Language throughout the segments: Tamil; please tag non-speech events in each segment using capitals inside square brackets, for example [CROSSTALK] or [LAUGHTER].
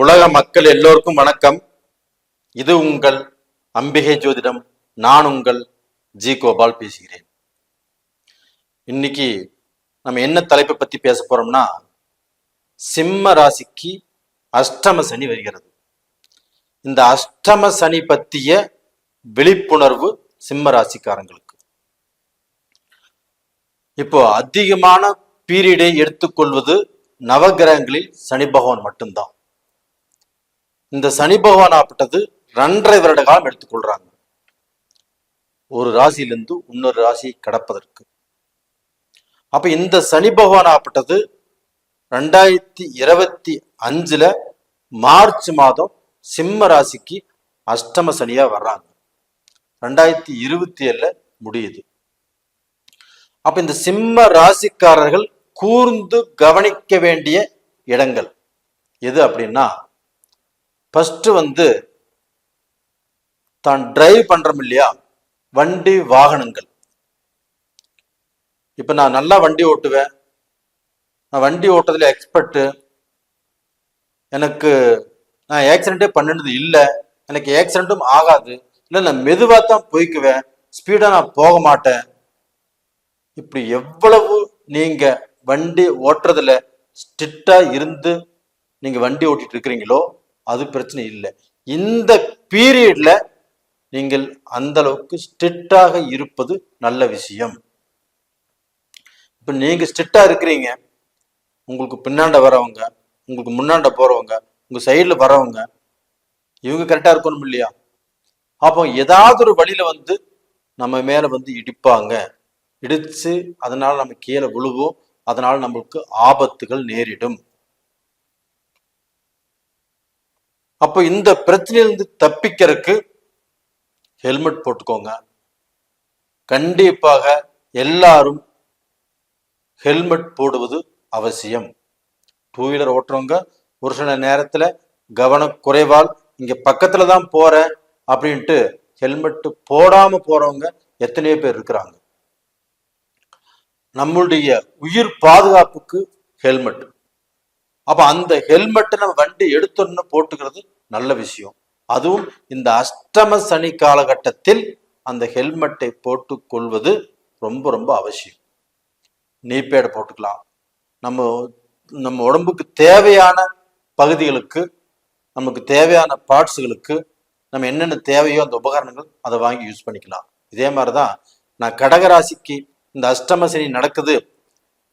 உலக மக்கள் எல்லோருக்கும் வணக்கம். இது உங்கள் அம்பிகை ஜோதிடம். நான் உங்கள் ஜி கோபால் பேசுகிறேன். இன்னைக்கு நம்ம என்ன தலைப்பை பத்தி பேச போறோம்னா சிம்ம ராசிக்கு அஷ்டம சனி வருகிறது. இந்த அஷ்டம சனி பத்திய விழிப்புணர்வு சிம்ம ராசிக்காரங்களுக்கு. இப்போ அதிகமான பீரியடை எடுத்துக்கொள்வது நவகிரகங்களில் சனி பகவான் மட்டும்தான். இந்த சனி பகவான் ஆப்பட்டது ரெண்டரை வருட காலம் எடுத்துக்கொள்றாங்க. ஒரு ராசியிலிருந்து இன்னொரு ராசியை கடப்பதற்கு. அப்ப இந்த சனி பகவான் ஆப்பட்டது ரெண்டாயிரத்தி இருபத்தி அஞ்சுல மார்ச் மாதம் சிம்ம ராசிக்கு அஷ்டம சனியா வர்றாங்க. ரெண்டாயிரத்தி இருபத்தி ஏழுல முடியுது. அப்ப இந்த சிம்ம ராசிக்காரர்கள் கூர்ந்து கவனிக்க வேண்டிய இடங்கள் எது அப்படின்னா ஃபஸ்ட்டு வந்து தான் டிரைவ் பண்ணுறோம் இல்லையா? வண்டி வாகனங்கள். இப்போ நான் நல்லா வண்டி ஓட்டுவேன். நான் வண்டி ஓட்டுறதுல எக்ஸ்பர்ட்டு எனக்கு நான் ஆக்சிடென்ட்டே பண்ணினது இல்லை. எனக்கு ஆக்சிடென்ட்டும் ஆகாது. இல்லை நான் மெதுவாக தான் போய்க்குவேன். ஸ்பீடாக நான் போக மாட்டேன். இப்படி எவ்வளவு நீங்கள் வண்டி ஓட்டுறதுல ஸ்ட்ரிக்டாக இருந்து நீங்கள் வண்டி ஓட்டிகிட்டு இருக்கிறீங்களோ அது பிரச்சனை இல்லை. இந்த பீரியட்ல நீங்கள் அந்த அளவுக்கு ஸ்ட்ரிக்டாக இருப்பது நல்ல விஷயம். இப்ப நீங்க ஸ்ட்ரிக்டா இருக்கிறீங்க. உங்களுக்கு பின்னாண்ட வரவங்க உங்களுக்கு முன்னாண்ட போறவங்க உங்க சைடுல வரவங்க இவங்க கரெக்டா இருக்கணும் இல்லையா? அப்போ ஏதாவது ஒரு வழியில வந்து நம்ம மேல வந்து இடிப்பாங்க. இடிச்சு அதனால நம்ம கீழே விழுவோம். அதனால நம்மளுக்கு ஆபத்துகள் நேரிடும். அப்போ இந்த பிரச்சனையிலிருந்து தப்பிக்கிறதுக்கு ஹெல்மெட் போட்டுக்கோங்க. கண்டிப்பாக எல்லாரும் ஹெல்மெட் போடுவது அவசியம். டூ வீலர் ஓட்டுறவங்க ஒரு சில நேரத்தில் கவனக்குறைவால் இங்கே பக்கத்தில் தான் போகிறேன் அப்படின்ட்டு ஹெல்மெட் போடாமல் போகிறவங்க எத்தனையோ பேர் இருக்கிறாங்க. நம்மளுடைய உயிர் பாதுகாப்புக்கு ஹெல்மெட் அப்ப அந்த ஹெல்மெட்டை நம்ம வண்டி எடுத்தோன்னு போட்டுக்கிறது நல்ல விஷயம். அதுவும் இந்த அஷ்டம சனி காலகட்டத்தில் அந்த ஹெல்மெட்டை போட்டு கொள்வது ரொம்ப ரொம்ப அவசியம். நீப்பேடை போட்டுக்கலாம். நம்ம நம்ம உடம்புக்கு தேவையான பகுதிகளுக்கு நமக்கு தேவையான பார்ட்ஸுகளுக்கு நம்ம என்னென்ன தேவையோ அந்த உபகரணங்கள் அதை வாங்கி யூஸ் பண்ணிக்கலாம். இதே மாதிரி தான் நான் கடகராசிக்கு இந்த அஷ்டம சனி நடக்குது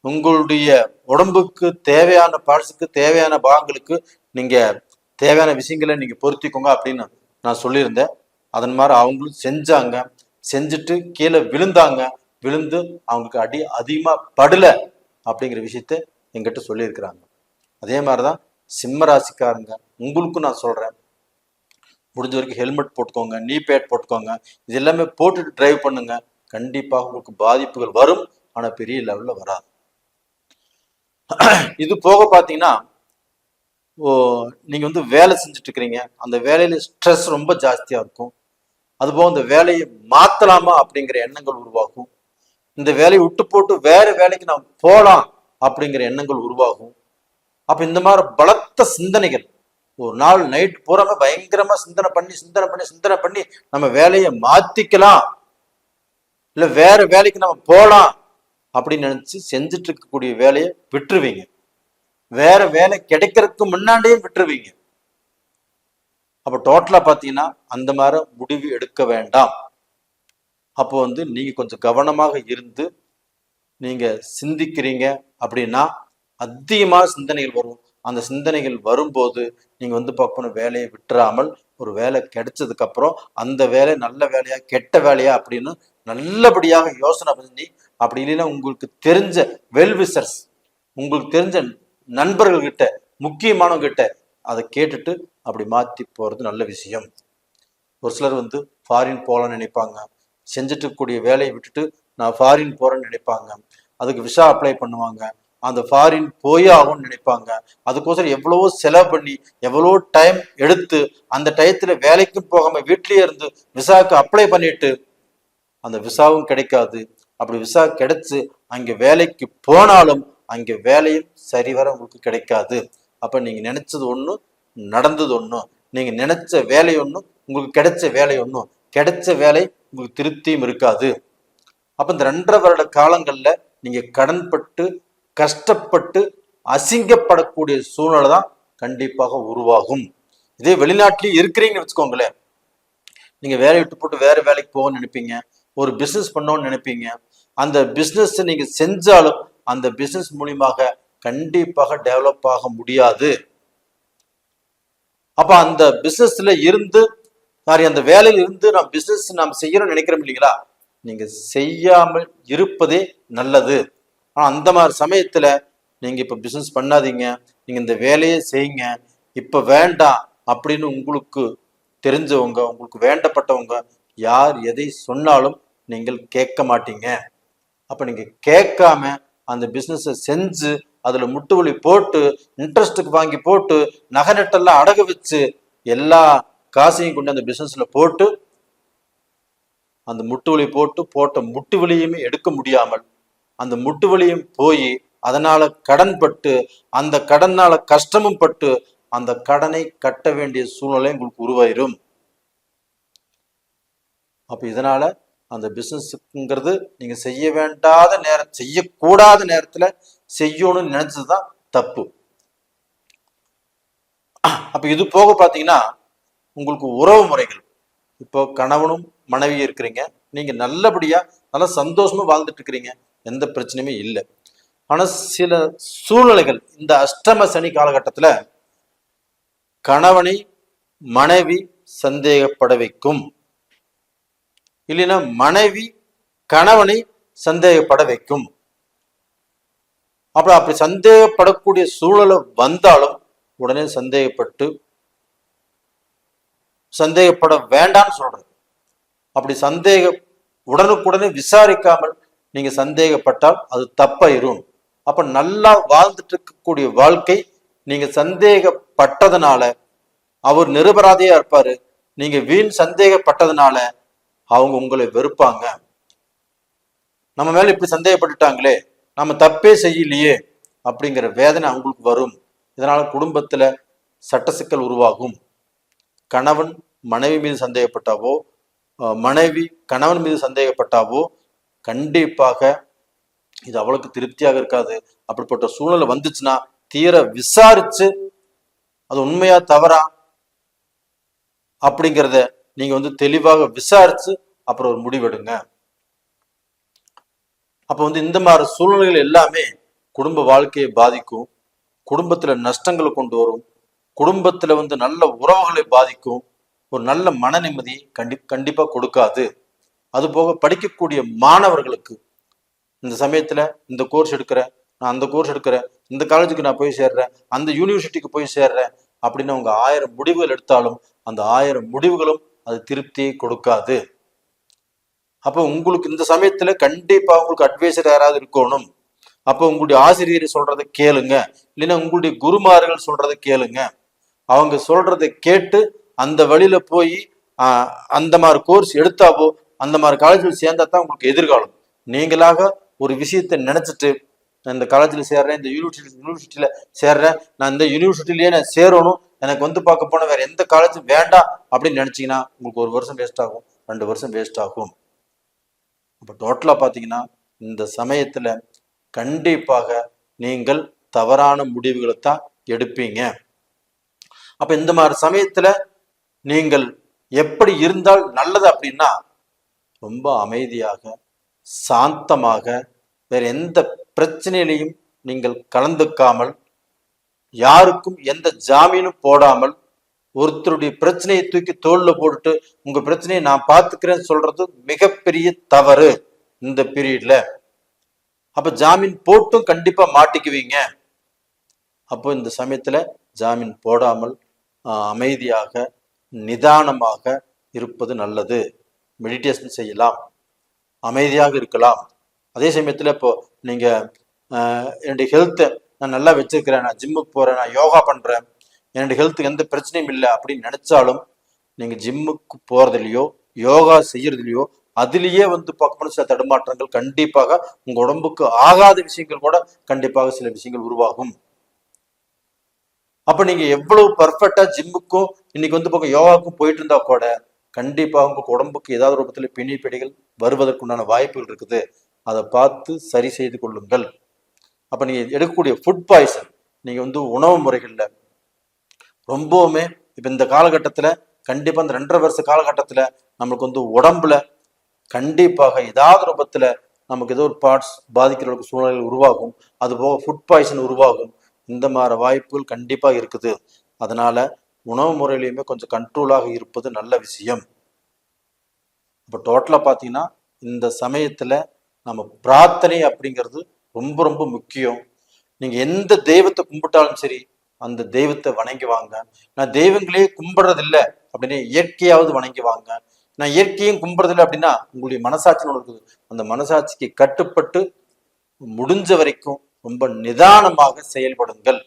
உங்களுடைய உடம்புக்கு தேவையான பார்ட்ஸுக்கு தேவையான பாகங்களுக்கு நீங்கள் தேவையான விஷயங்களை நீங்கள் பொருத்திக்கோங்க அப்படின்னு நான் சொல்லியிருந்தேன். அதன் மாதிரி அவங்களும் செஞ்சாங்க. செஞ்சுட்டு கீழே விழுந்தாங்க. விழுந்து அவங்களுக்கு அடி அதிகமாக படலை அப்படிங்கிற விஷயத்த எங்கிட்ட சொல்லியிருக்கிறாங்க. அதே மாதிரி தான் சிம்ம ராசிக்காரங்க உங்களுக்கும் நான் சொல்கிறேன் முடிஞ்ச வரைக்கும் ஹெல்மெட் போட்டுக்கோங்க நீ பேட் போட்டுக்கோங்க. இது எல்லாமே போட்டுட்டு டிரைவ் பண்ணுங்க. கண்டிப்பாக உங்களுக்கு பாதிப்புகள் வரும். ஆனால் பெரிய லெவலில் வராது. [CLEARS THROAT] இது போக பார்த்தீங்கன்னா ஓ நீங்க வந்து வேலை செஞ்சுட்டு இருக்கிறீங்க அந்த வேலையில ஸ்ட்ரெஸ் ரொம்ப ஜாஸ்தியா இருக்கும். அதுபோக இந்த வேலையை மாத்தலாமா அப்படிங்கிற எண்ணங்கள் உருவாகும். இந்த வேலையை விட்டு போட்டு வேற வேலைக்கு நாம் போகலாம் அப்படிங்கிற எண்ணங்கள் உருவாகும். அப்ப இந்த மாதிரி பலத்த சிந்தனைகள். ஒரு நாள் நைட் பூராம பயங்கரமா சிந்தனை பண்ணி சிந்தனை பண்ணி சிந்தனை பண்ணி நம்ம வேலையை மாத்திக்கலாம். இல்ல வேற வேலைக்கு நம்ம போலாம் அப்படின்னு நினைச்சு செஞ்சுட்டு இருக்கக்கூடிய வேலையை விட்டுருவீங்க. வேற வேலை கிடைக்கிறதுக்கு முன்னாடியே விட்டுருவீங்க. அப்ப டோட்டலா பாத்தீங்கன்னா அந்த மாதிரி முடிவு எடுக்க வேண்டாம். அப்போ வந்து நீங்க கொஞ்சம் கவனமாக இருந்து நீங்க சிந்திக்கிறீங்க அப்படின்னா அதிகமாக சிந்தனைகள் வரும். அந்த சிந்தனைகள் வரும்போது நீங்க வந்து பார்க்கணும் வேலையை விட்டுறாமல் ஒரு வேலை கிடைச்சதுக்கு அப்புறம் அந்த வேலை நல்ல வேலையா கெட்ட வேலையா அப்படின்னு நல்லபடியாக யோசனை பண்ணி அப்படி இல்லைன்னா உங்களுக்கு தெரிஞ்ச வெல்விசர்ஸ் உங்களுக்கு தெரிஞ்ச நண்பர்கள்கிட்ட முக்கியமானவங்க கிட்ட அதை கேட்டுட்டு அப்படி மாற்றி போகிறது நல்ல விஷயம். ஒரு சிலர் வந்து ஃபாரின் போகலான்னு நினைப்பாங்க. செஞ்சுட்டு இருக்கக்கூடிய வேலையை விட்டுட்டு நான் ஃபாரின் போகிறேன்னு நினைப்பாங்க. அதுக்கு விசா அப்ளை பண்ணுவாங்க. அந்த ஃபாரின் போயே ஆகும்னு நினைப்பாங்க. அதுக்கோசரம் எவ்வளவோ செலவு பண்ணி எவ்வளோ டைம் எடுத்து அந்த டயத்தில் வேலைக்கும் போகாமல் வீட்லேயே இருந்து விசாவுக்கு அப்ளை பண்ணிட்டு அந்த விசாவும் கிடைக்காது. அப்படி விசா கிடைச்சு அங்கே வேலைக்கு போனாலும் அங்கே வேலையும் சரிவர உங்களுக்கு கிடைக்காது. அப்போ நீங்கள் நினச்சது ஒன்று நடந்தது ஒன்றும் நீங்கள் நினச்ச வேலை ஒன்றும் உங்களுக்கு கிடைச்ச வேலை ஒன்றும் கிடைச்ச வேலை உங்களுக்கு திருப்தியும் இருக்காது. அப்போ இந்த ரெண்டரை வருட காலங்களில் நீங்கள் கடன்பட்டு கஷ்டப்பட்டு அசிங்கப்படக்கூடிய சூழ்நிலை தான் கண்டிப்பாக உருவாகும். இதே வெளிநாட்டிலேயே இருக்கிறீங்கன்னு வச்சுக்கோங்களேன். நீங்கள் வேலையை விட்டு போட்டு வேறு வேலைக்கு போகணும்னு நினைப்பீங்க. ஒரு பிசினஸ் பண்ணணும்னு நினைப்பீங்க. அந்த பிசினஸ் நீங்க செஞ்சாலும் அந்த பிசினஸ் மூலியமாக கண்டிப்பாக டெவலப் ஆக முடியாது. அப்ப அந்த பிசினஸ்ல இருந்து சாரி அந்த வேலையில இருந்து நாம் பிசினஸ் நாம் செய்யணும்னு நினைக்கிறோம் இல்லைங்களா? நீங்க செய்யாமல் இருப்பதே நல்லது. ஆனா அந்த மாதிரி சமயத்துல நீங்க இப்ப பிசினஸ் பண்ணாதீங்க. நீங்க இந்த வேலையை செய்யுங்க. இப்ப வேண்டாம் அப்படின்னு உங்களுக்கு தெரிஞ்சவங்க உங்களுக்கு வேண்டப்பட்டவங்க யார் எதை சொன்னாலும் நீங்கள் கேட்க மாட்டீங்க. அப்போ நீங்கள் கேட்காம அந்த பிஸ்னஸை செஞ்சு அதில் முட்டுவலி போட்டு இன்ட்ரெஸ்ட்டுக்கு வாங்கி போட்டு நகை நட்டெல்லாம் அடகு வச்சு எல்லா காசையும் கொண்டு அந்த பிஸ்னஸில் போட்டு அந்த முட்டு வலி போட்டு போட்ட முட்டு வலியுமே எடுக்க முடியாமல் அந்த முட்டு வலியும் போய் அதனால கடன் பட்டு அந்த கடனால கஷ்டமும் பட்டு அந்த கடனை கட்ட வேண்டிய சூழ்நிலை உங்களுக்கு உருவாயிரும். அப்போ இதனால் அந்த பிசினஸ்ங்கிறது நீங்கள் செய்ய வேண்டாத நேரம் செய்யக்கூடாத நேரத்தில் செய்யணும்னு நினச்சது தான் தப்பு. அப்போ இது போக பார்த்தீங்கன்னா உங்களுக்கு உறவு முறைகள். இப்போ கணவனும் மனைவி இருக்கிறீங்க. நீங்கள் நல்லபடியாக நல்லா சந்தோஷமாக வாழ்ந்துட்டு இருக்கிறீங்க எந்த பிரச்சனையுமே இல்லை. ஆனால் சில சூழ்நிலைகள் இந்த அஷ்டம சனி காலகட்டத்தில் கணவனை மனைவி சந்தேகப்பட வைக்கும். இல்லைன்னா மனைவி கணவனை சந்தேகப்பட வைக்கும். அப்புறம் அப்படி சந்தேகப்படக்கூடிய சூழலை வந்தாலும் உடனே சந்தேகப்பட்டு சந்தேகப்பட வேண்டாம்னு சொல்றது. அப்படி சந்தேக உடனுக்குடனே விசாரிக்காமல் நீங்க சந்தேகப்பட்டால் அது தப்பாயிரும். அப்ப நல்லா வாழ்ந்துட்டு இருக்கக்கூடிய வாழ்க்கை நீங்க சந்தேகப்பட்டதுனால அவர் நிரபராதியா இருப்பாரு. நீங்க வீண் சந்தேகப்பட்டதுனால அவங்க உங்களை வெறுப்பாங்க. நம்ம மேல இப்படி சந்தேகப்பட்டுட்டாங்களே நம்ம தப்பே செய்யலையே அப்படிங்கிற வேதனை அவங்களுக்கு வரும். இதனால குடும்பத்துல சட்ட சிக்கல் உருவாகும். கணவன் மனைவி மீது சந்தேகப்பட்டாவோ மனைவி கணவன் மீது சந்தேகப்பட்டாவோ கண்டிப்பாக இது அவளுக்கு திருப்தியாக இருக்காது. அப்படிப்பட்ட சூழ்நிலை வந்துச்சுன்னா தீர விசாரிச்சு அது உண்மையா தவறா அப்படிங்கிறத நீங்க வந்து தெளிவாக விசாரிச்சு அப்புறம் ஒரு முடிவெடுங்க. அப்ப வந்து இந்த மாதிரி சூழ்நிலைகள் எல்லாமே குடும்ப வாழ்க்கையை பாதிக்கும். குடும்பத்துல நஷ்டங்களை கொண்டு வரும். குடும்பத்துல வந்து நல்ல உறவுகளை பாதிக்கும். ஒரு நல்ல மன நிம்மதி கண்டி கண்டிப்பா கொடுக்காது. அது போக படிக்கக்கூடிய மாணவர்களுக்கு இந்த சமயத்துல இந்த கோர்ஸ் எடுக்கிறேன் நான் அந்த கோர்ஸ் எடுக்கிறேன் இந்த காலேஜுக்கு நான் போய் சேர்றேன் அந்த யூனிவர்சிட்டிக்கு போய் சேர்றேன் அப்படின்னு அவங்க ஆயிரம் முடிவுகள் எடுத்தாலும் அந்த ஆயிரம் முடிவுகளும் அது திருப்தியை கொடுக்காது. அப்போ உங்களுக்கு இந்த சமயத்துல கண்டிப்பா உங்களுக்கு அட்வைசர் யாராவது இருக்கணும். அப்போ உங்களுடைய ஆசிரியர் சொல்றதை கேளுங்க. இல்லைன்னா உங்களுடைய குருமார்கள் சொல்றதை கேளுங்க. அவங்க சொல்றதை கேட்டு அந்த வழியில போய் அந்த மாதிரி கோர்ஸ் எடுத்தாவோ அந்த மாதிரி காலேஜில் சேர்ந்தா தான் உங்களுக்கு எதிர்காலம். நீங்களாக ஒரு விஷயத்தை நினைச்சிட்டு நான் இந்த காலேஜில் சேர்றேன் இந்த யூனிவர்சிட்டி யூனிவர்சிட்டியில சேர்றேன். நான் இந்த யூனிவர்சிட்டிலேயே நான் சேரணும். எனக்கு வந்து பார்க்க போன வேற எந்த காலேஜும் வேண்டாம் அப்படின்னு நினைச்சீங்கன்னா உங்களுக்கு ஒரு வருஷம் வேஸ்ட் ஆகும். ரெண்டு வருஷம் வேஸ்ட் ஆகும். அப்போ டோட்டலாக பார்த்தீங்கன்னா இந்த சமயத்துல கண்டிப்பாக நீங்கள் தவறான முடிவுகளை தான் எடுப்பீங்க. அப்ப இந்த மாதிரி சமயத்துல நீங்கள் எப்படி இருந்தால் நல்லது அப்படின்னா ரொம்ப அமைதியாக சாந்தமாக வேற எந்த பிரச்சனையிலையும் நீங்கள் கலந்துக்காமல் யாருக்கும் எந்த ஜாமீனும் போடாமல் ஒருத்தருடைய பிரச்சனையை தூக்கி தோல்ல போட்டுட்டு உங்க பிரச்சனையை நான் பார்த்துக்கிறேன்னு சொல்றது மிகப்பெரிய தவறு இந்த பீரியட்ல. அப்ப ஜாமீன் போட்டும் கண்டிப்பா மாட்டிக்குவீங்க. அப்போ இந்த சமயத்துல ஜாமீன் போடாமல் அமைதியாக நிதானமாக இருப்பது நல்லது. மெடிடேஷன் செய்யலாம். அமைதியாக இருக்கலாம். அதே சமயத்துல இப்போ நீங்க என்னுடைய ஹெல்த்தை நான் நல்லா வச்சிருக்கிறேன். நான் ஜிம்முக்கு போறேன். நான் யோகா பண்றேன். என்னுடைய ஹெல்த்துக்கு எந்த பிரச்சனையும் இல்லை அப்படின்னு நினைச்சாலும் நீங்க ஜிம்முக்கு போகிறதுலையோ யோகா செய்கிறதுலையோ அதுலயே வந்து பார்க்கணும் சில தடுமாற்றங்கள் கண்டிப்பாக உங்க உடம்புக்கு ஆகாத விஷயங்கள் கூட கண்டிப்பாக சில விஷயங்கள் உருவாகும். அப்போ நீங்க எவ்வளவு பர்ஃபெக்டாக ஜிம்முக்கும் இன்னைக்கு வந்து பக்கம் யோகாவுக்கும் போயிட்டு இருந்தால் கூட கண்டிப்பாக உங்க உடம்புக்கு ஏதாவது ரூபத்தில் பிணி பிடிகள் வருவதற்குண்டான வாய்ப்புகள் இருக்குது. அதை பார்த்து சரி செய்து கொள்ளுங்கள். அப்போ நீங்கள் எடுக்கக்கூடிய ஃபுட் பாய்சன் நீங்கள் வந்து உணவு முறைகளில் ரொம்பவுமே இப்போ இந்த காலகட்டத்தில் கண்டிப்பாக இந்த ரெண்டரை வருஷ காலகட்டத்தில் நம்மளுக்கு வந்து உடம்புல கண்டிப்பாக ஏதாவது ரூபத்தில் நமக்கு ஏதோ ஒரு பார்ட்ஸ் பாதிக்கிற அளவுக்கு சூழ்நிலைகள் உருவாகும். அதுபோக ஃபுட் பாய்சன் உருவாகும். இந்த மாதிரி வாய்ப்புகள் கண்டிப்பாக இருக்குது. அதனால உணவு முறையிலையுமே கொஞ்சம் கண்ட்ரோலாக இருப்பது நல்ல விஷயம். இப்போ டோட்டலாக பார்த்தீங்கன்னா இந்த சமயத்தில் நம்ம பிரார்த்தனை அப்படிங்கிறது ரொம்ப ரொம்ப முக்கியம். நீங்க எந்த தெய்வத்தை கும்பிட்டாலும் சரி அந்த தெய்வத்தை வணங்கி வாங்க. நான் தெய்வங்களே கும்பிடுறதில்ல அப்படின்னு இயற்கையாவது வணங்கி வாங்க. நான் இயற்கையும் கும்பிடுறதில்லை அப்படின்னா உங்களுடைய மனசாட்சின்னு இருக்குது. அந்த மனசாட்சிக்கு கட்டுப்பட்டு முடிஞ்ச வரைக்கும் ரொம்ப நிதானமாக செயல்படுங்கள்.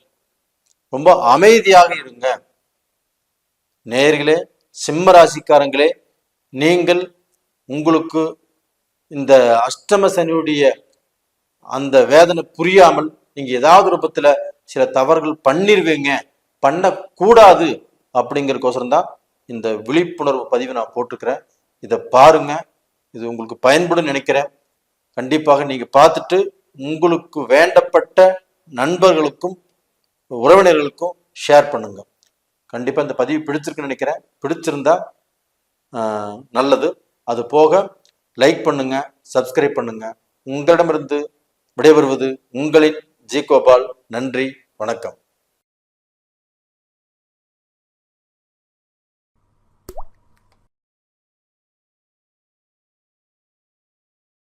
ரொம்ப அமைதியாக இருங்க. நேர்களே சிம்ம ராசிக்காரங்களே நீங்கள் உங்களுக்கு இந்த அஷ்டம சனியுடைய அந்த வேதனை புரியாமல் நீங்க ஏதாவது ரூபத்துல சில தவறுகள் பண்ணிருவீங்க பண்ணக்கூடாது அப்படிங்கிறக்கோசரம் தான் இந்த விழிப்புணர்வு பதிவை நான் போட்டிருக்கிறேன். இதை பாருங்க. இது உங்களுக்கு பயன்படும் நினைக்கிறேன். கண்டிப்பாக நீங்க பார்த்துட்டு உங்களுக்கு வேண்டப்பட்ட நண்பர்களுக்கும் உறவினர்களுக்கும் ஷேர் பண்ணுங்க. கண்டிப்பாக இந்த பதிவு பிடிச்சிருக்குன்னு நினைக்கிறேன். பிடிச்சிருந்தா நல்லது. அது போக லைக் பண்ணுங்க சப்ஸ்கிரைப் பண்ணுங்க. உங்களிடமிருந்து விடைபெறுவது உங்களின் ஜி கோபால். நன்றி வணக்கம்.